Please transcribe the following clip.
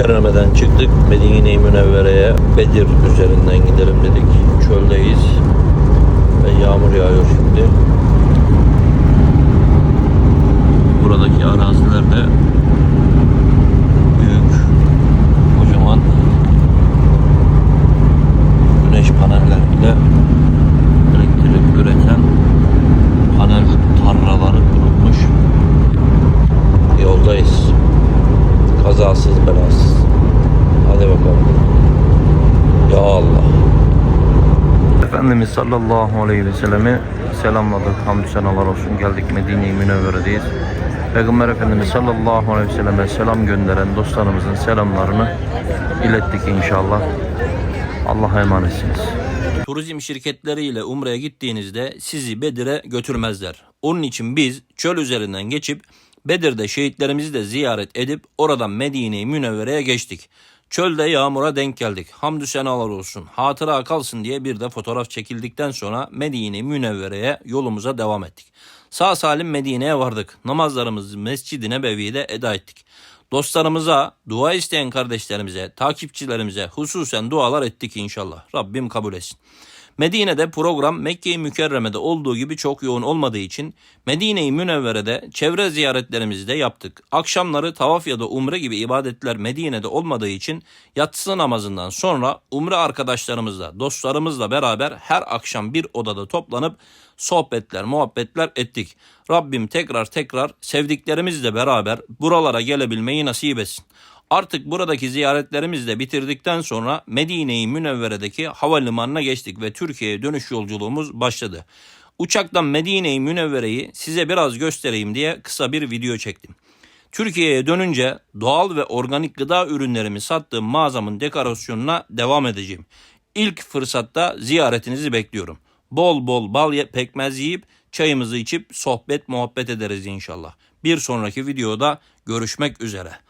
Mükerreme'den çıktık. Medine-i Münevvere'ye Bedir üzerinden gidelim dedik. Çöldeyiz. Ve yağmur yağıyor şimdi. Hadi bakalım. Ya Allah. Efendimiz sallallahu aleyhi ve sellemi selamladık. Hamdü senalar olsun. Geldik Medine-i Münevvere'deyiz. Peygamber Efendimiz sallallahu aleyhi ve selleme selam gönderen dostlarımızın selamlarını ilettik inşallah. Allah'a emanetsiniz. Turizm şirketleriyle Umre'ye gittiğinizde sizi Bedir'e götürmezler. Onun için biz çöl üzerinden geçip Bedir'de şehitlerimizi de ziyaret edip oradan Medine-i Münevvere'ye geçtik. Çölde yağmura denk geldik. Hamdü senalar olsun. Hatıra kalsın diye bir de fotoğraf çekildikten sonra Medine-i Münevvere'ye yolumuza devam ettik. Sağ salim Medine'ye vardık. Namazlarımızı Mescid-i Nebevi'de eda ettik. Dostlarımıza, dua isteyen kardeşlerimize, takipçilerimize hususen dualar ettik inşallah. Rabbim kabul etsin. Medine'de program Mekke-i Mükerreme'de olduğu gibi çok yoğun olmadığı için Medine-i Münevvere'de çevre ziyaretlerimizi de yaptık. Akşamları tavaf ya da umre gibi ibadetler Medine'de olmadığı için yatsı namazından sonra umre arkadaşlarımızla, dostlarımızla beraber her akşam bir odada toplanıp sohbetler, muhabbetler ettik. Rabbim tekrar tekrar sevdiklerimizle beraber buralara gelebilmeyi nasip etsin. Artık buradaki ziyaretlerimizi de bitirdikten sonra Medine-i Münevvere'deki havalimanına geçtik ve Türkiye'ye dönüş yolculuğumuz başladı. Uçaktan Medine-i Münevvere'yi size biraz göstereyim diye kısa bir video çektim. Türkiye'ye dönünce doğal ve organik gıda ürünlerimi sattığım mağazamın dekorasyonuna devam edeceğim. İlk fırsatta ziyaretinizi bekliyorum. Bol bol bal pekmez yiyip çayımızı içip sohbet muhabbet ederiz inşallah. Bir sonraki videoda görüşmek üzere.